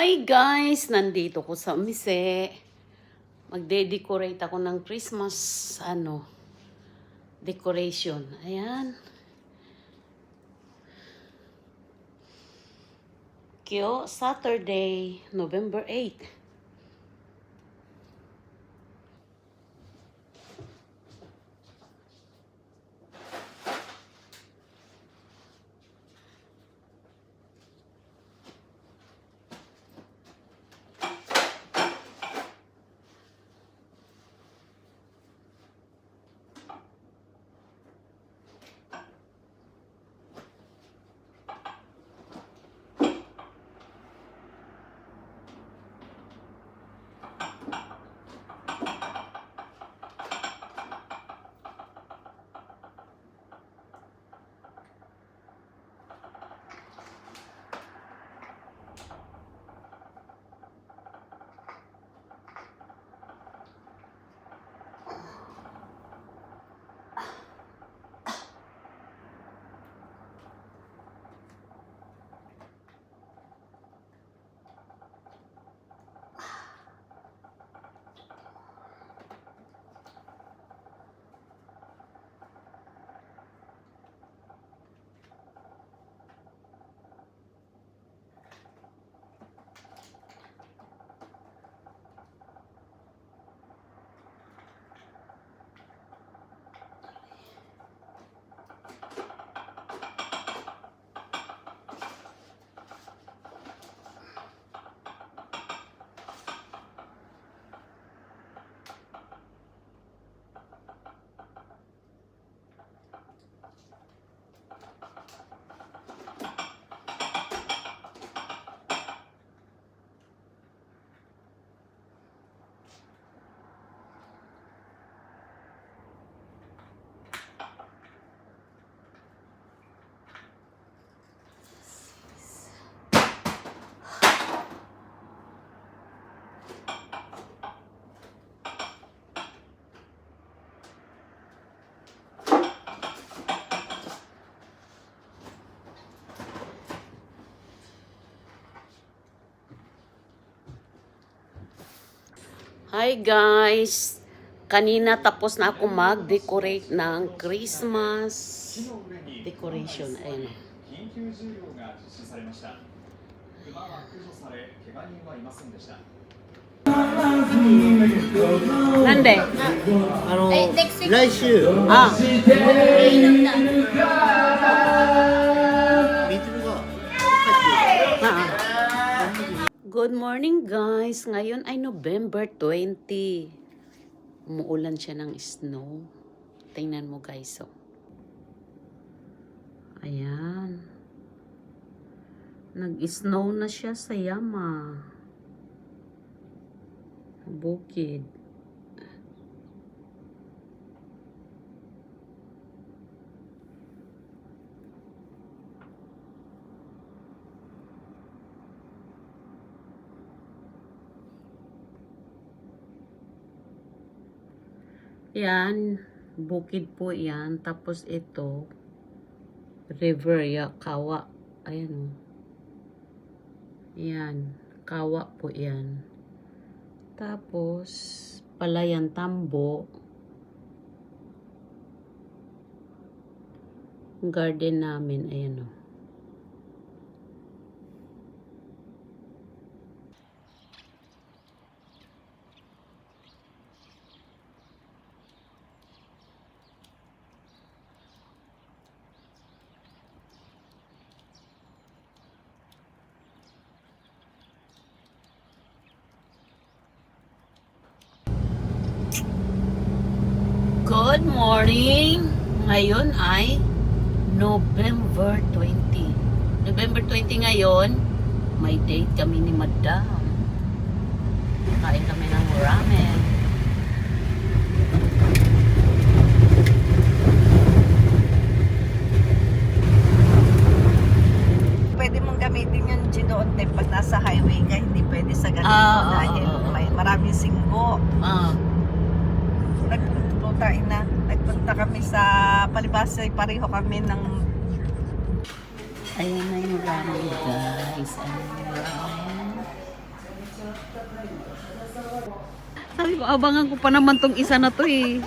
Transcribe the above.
Hi guys! Nandito ko sa Mise. Magde-decorate ako ng Christmas, ano, decoration. Ayan. Kyo, Saturday, November 8. Hi guys! Kanina tapos na ako mag-decorate ng Christmas decoration. Ayan. 緊急重量が実施 Good morning guys! Ngayon ay November 20. Umuulan siya ng snow. Tingnan mo guys. Oh. Ayan. Nag-snow na siya sa Yama. Bukid. Yan, bukid po yan. Tapos ito, river, ya, kawa. Ayan o. Yan, kawa po yan. Tapos, palayan tambo. Garden namin, ayan o. Good morning! Ngayon ay November 20. November 20 ngayon, may date kami ni Madam. Kain kami ng ramen. pwede mong gamitin yung Ginoonte pag nasa highway ka, hindi pwede sa ganito Ah, oo, dahil oo, oo. may maraming singgo. Ah, nagpunta ina. Nagpunta kami sa palibasa pareho kami ng ayun na yung ramen guys. Sabi ko abangan ko pa naman tong isa na to eh.